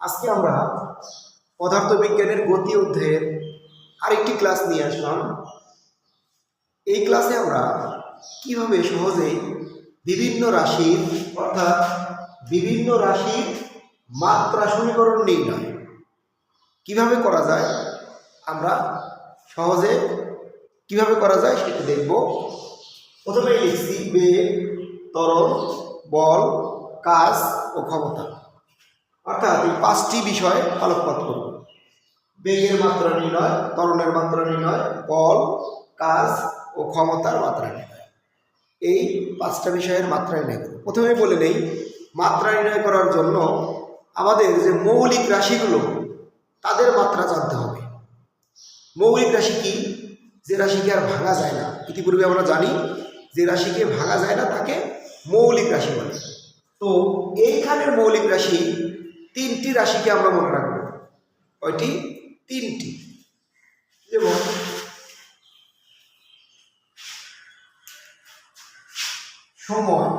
আজকে আমরা পদার্থবিজ্ঞানের গতি অধ্যায়ের আরেকটি ক্লাস নিয়ে আসলাম। এই ক্লাসে আমরা কীভাবে সহজেই বিভিন্ন রাশির, অর্থাৎ বিভিন্ন রাশির মাত্রা সমীকরণ নির্ণয় কীভাবে করা যায়, আমরা সহজে কীভাবে করা যায় সেটা দেখব। প্রথমে লিখছি বেগ, তরল, বল কাজ ও ক্ষমতা। অর্থাৎ এই পাঁচটি বিষয় আলোকপাত করব। বেগের মাত্রা নির্ণয়, ত্বরণের মাত্রা নির্ণয়, বল, কাজ ও ক্ষমতার মাত্রা নির্ণয়। এই পাঁচটা বিষয়ের মাত্রা নির্ণয় প্রথমে বলে নেই, মাত্রা নির্ণয় করার জন্য আমাদের যে মৌলিক রাশিগুলো, তাদের মাত্রা জানতে হবে। মৌলিক রাশি কি? যে রাশিকে আর ভাঙা যায় না। ইতিপূর্বে আমরা জানি, যে রাশিকে ভাঙা যায় না, তাকে মৌলিক রাশি বলে। তো এইখানের মৌলিক রাশি তিনটি রাশিকে আমরা মনে রাখব। কয়টি? তিনটি। যেমন সময়,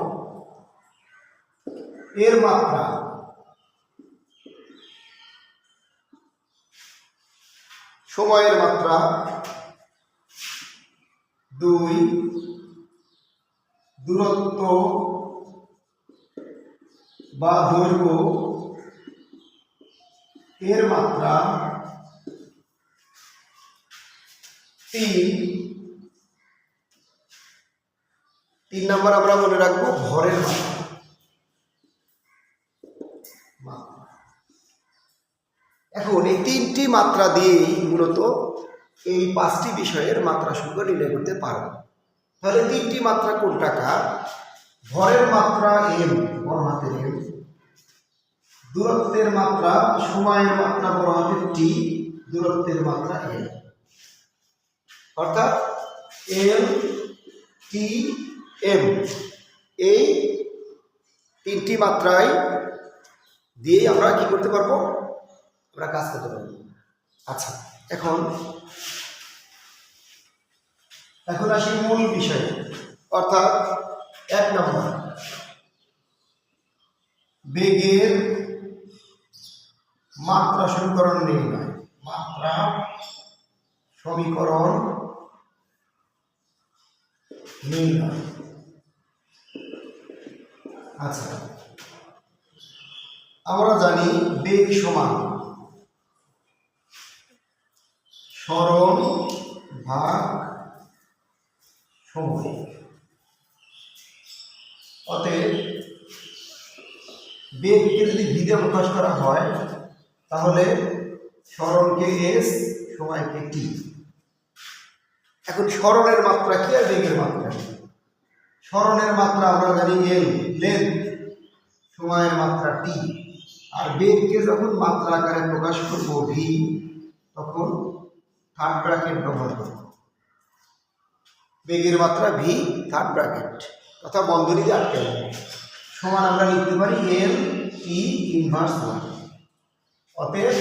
এর মাত্রা, সময়ের মাত্রা, দুই, দূরত্ব বা দৈর্ঘ্য এর মাত্রা তিন। তিন নম্বর আমরা মনে রাখব ভরের। এখন এই তিনটি মাত্রা দিয়েই মূলত এই পাঁচটি বিষয়ের মাত্রা সূত্র নির্ণয় করতে পারব তাহলে তিনটি মাত্রা কোনটা কার? ভরের মাত্রা এম বড় হাতের এম। দূরত্বের মাত্রা, সময়ের মাত্রা বড় হাতের টি দূরত্বের মাত্রা এল অর্থাৎ এল টি এম এই তিনটি মাত্রায় দিয়েই আমরা কি করতে পারব? আমরা কাজ করতে পারব। আচ্ছা এখন এখন আসি মূল বিষয়। অর্থাৎ এক নম্বর বেগের মাত্রা সমীকরণ নির্ণয় মাত্রা সমীকরণ নির্ণয় আচ্ছা। আমরা জানি বেগ সমান সরণ ভাগ সময়। অতএব বেগকে যদি ভিদে প্রকাশ করা হয় তাহলে স্মরণকে এস সময়কে টি? এখন স্মরণের মাত্রা কি আর বেগের মাত্রা? স্মরণের মাত্রা আমরা জানি এল লেন্থ সময়ের মাত্রা টি আর বেগকে যখন মাত্রা আকারে প্রকাশ করব ভি তখন থার্ড ব্র্যাকেট ব্যবহার করব। বেগের মাত্রা ভি থার্ড ব্র্যাকেট তথা বন্ধনী দিয়ে আটকে সমান আমরা লিখতে পারি এল টি ইনভার্স ওয়ান অতএব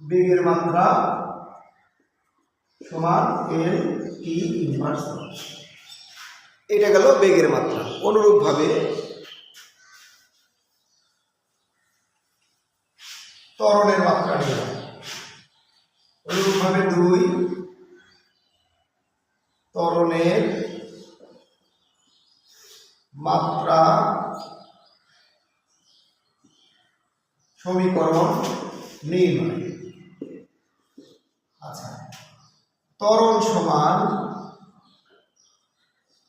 বেগের মাত্রা সমান এল ই ইনভার্স এটা গেল বেগের মাত্রা। অনুরূপভাবে ত্বরণের মাত্রা নিয়ে অনুরূপভাবে দুই ত্বরণের মাত্রা সমীকরণ নির্ণয়। আচ্ছা ত্বরণ সমান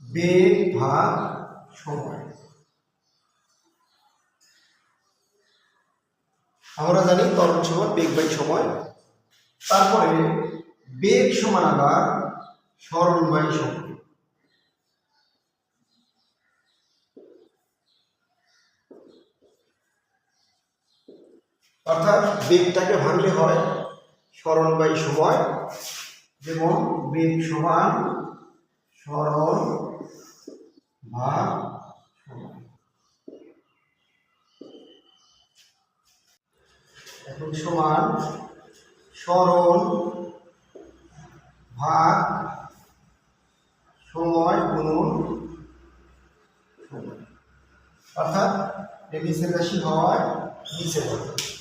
বেগ ভাগ সময়। আমরা জানি ত্বরণ সমান বেগ বাই সময়। তারপরে বেগ সমান আবার স্মরণ বাই সময়। অর্থাৎ বেগটাকে ভাঙলে হয় স্মরণ বাই সময়, যেমন বেগ সমান স্মরণ সময় এখন সমান স্মরণ ভাগ সময় গুণন অর্থাৎ নিচের রাশি হওয়ায় নিচে যাবে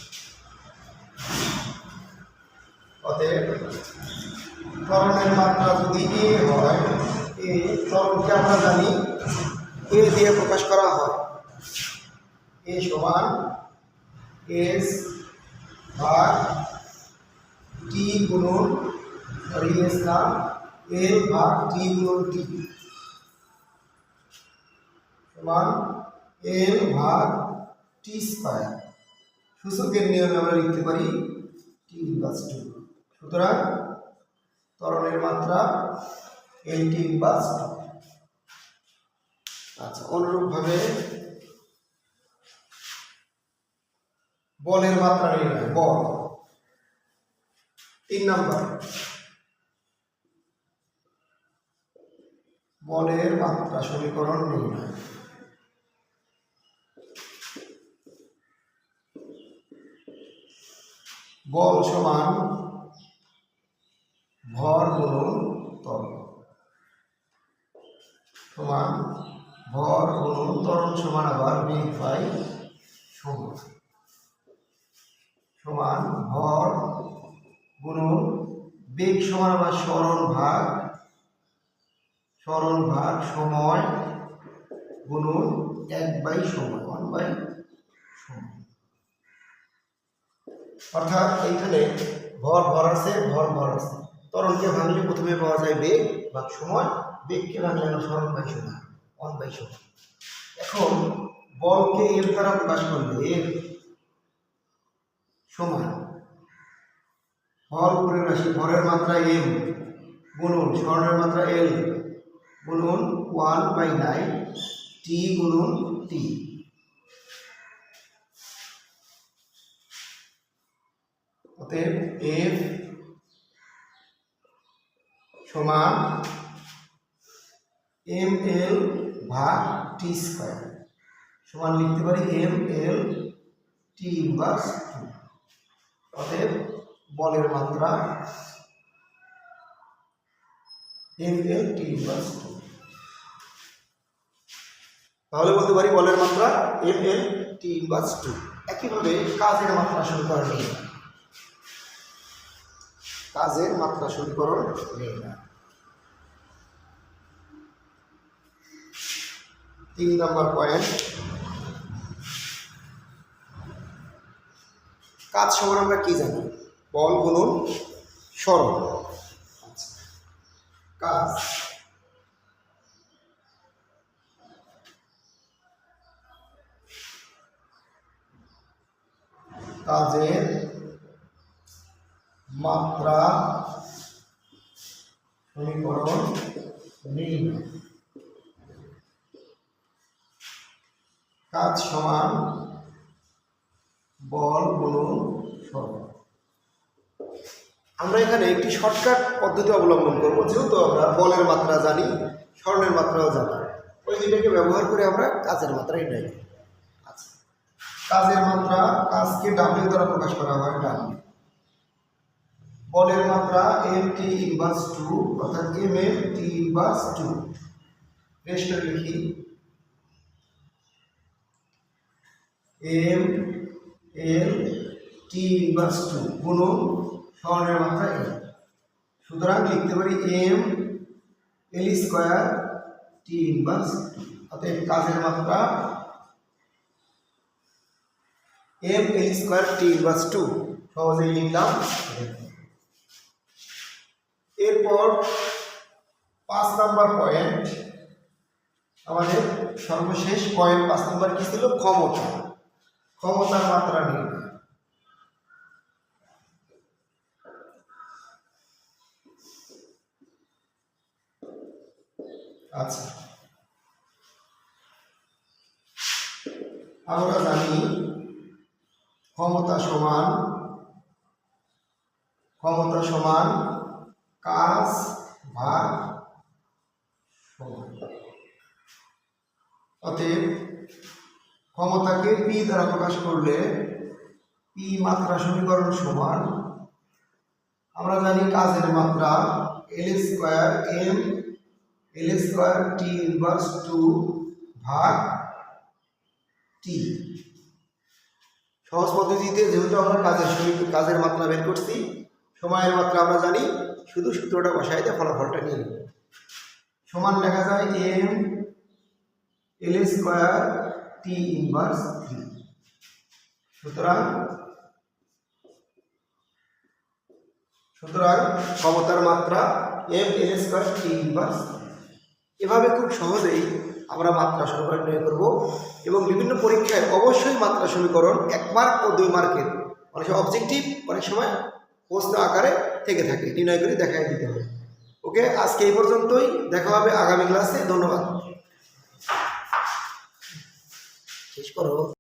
অতএব ত্বরণের মাত্রা যদি এ হয় এ ত্বরণকে আমরা জানি এ দিয়ে প্রকাশ করা হয়। এ সমান এস ভাগ টি গুণন সরি এস না এ ভাগ টি গুণন টি সমান এল ভাগ টি স্কয়ার সূচকের নিয়মে আমরা লিখতে পারি টি ইনভার্স টু সুতরাং ত্বরণের মাত্রা এল টি ইনভার্স টু আচ্ছা অনুরূপভাবে বলের মাত্রা নির্ণয়, বল। তিন নাম্বার। বলের মাত্রা সমীকরণ নির্ণয়। বল সমান ভর গুণন ত্বরণ সমান ভর গুণন ত্বরণ সমান আবার বেগ পাই সময় সমান ভর গুণন বেগ সমান আবার সরণ ভাগ সরণ ভাগ সময় গুণন এক বাই সময় ওয়ান বাই সময় অর্থাৎ এইখানে ভর ভর আছে, ভর ভর আছে। তরণকে ভাঙলে প্রথমে পাওয়া যায় বেগ বা সময় বেগকে ভাঙলে আমরা বাই সময় ওয়ান বাই সময় এখন বলকে এর দ্বারা প্রকাশ করলে এর সমান। ভর উপরে রাশি ভরের মাত্রা এম গুণন স্মরণের মাত্রা এল গুণন ওয়ান বাই নাইন টি গুণন টি অতএব এফ সমান এম এল ভাগ টি স্কয়ার সমান লিখতে পারি M L T inverse two অতএব বলের মাত্রা M L T inverse two তাহলে বলতে পারি বলের মাত্রা M L T inverse two একইভাবে কাজের মাত্রা সমীকরণ নিয়ে। কাজের মাত্রা সমীকরণ নিয়ে। তিন নম্বর পয়েন্ট কাজ সমান আমরা কি জানি? বল গুণন সরল। কাজ। কাজের মাত্রা সমীকরণ নির্ণয়। কাজ সমান বল গুণন সরল আমরা এখানে একটি শর্টকাট পদ্ধতি অবলম্বন করব, যেহেতু আমরা বলের মাত্রা জানি, স্বর্ণের মাত্রাও জানি। ওই দুইটাকে ব্যবহার করে আমরা কাজের মাত্রা এটাই আচ্ছা। কাজের মাত্রা, কাজকে ডাব্লিউ দ্বারা প্রকাশ করা হয় ডাব্লিউ বলের মাত্রা এম টি ইনভার্স টু অর্থাৎ M M T inverse two রেস্টে লিখি। M, L, T inverse two গুণন স্মরণের মাত্রা এল সুতরাং লিখতে পারি M, L square T inverse অতএব কাজের মাত্রা M, L square T inverse two সহজেই লিখলাম এরপর পাঁচ নাম্বার পয়েন্ট আমাদের সর্বশেষ পয়েন্ট পাঁচ নাম্বার কি ছিল? ক্ষমতা। ক্ষমতার মাত্রা নির্ণয় আচ্ছা। আমরা জানি ক্ষমতা সমান ক্ষমতা সমান কাজ ভাগ অতএব ক্ষমতাকে পি দ্বারা প্রকাশ করলে পি মাত্রা সমীকরণ সমান। আমরা জানি কাজের মাত্রা L square M, L square T inverse two ভাগ টি। সহজ পদ্ধতিতে যেহেতু আমরা কাজের কাজের মাত্রা বের করছি, সময়ের মাত্রা আমরা জানি, শুধু সূত্রটা বসাই দিয়ে ফলাফলটা নিয়ে সমান লেখা যায় M, L square inverse three. সুতরাং সুতরাং ক্ষমতার মাত্রা M L square T inverse এভাবে খুব সহজেই আমরা মাত্রা সমীকরণ নির্ণয় করব এবং বিভিন্ন পরীক্ষায় অবশ্যই মাত্রা সমীকরণ এক মার্ক ও দুই মার্কের অনেক সময় অবজেক্টিভ অনেক সময় প্রশ্ন আকারে থেকে থাকে, নির্ণয় করে দেখাই দিতে হবে। ওকে, আজকে এই পর্যন্তই। দেখা হবে আগামী ক্লাসে ধন্যবাদ। শেষ করো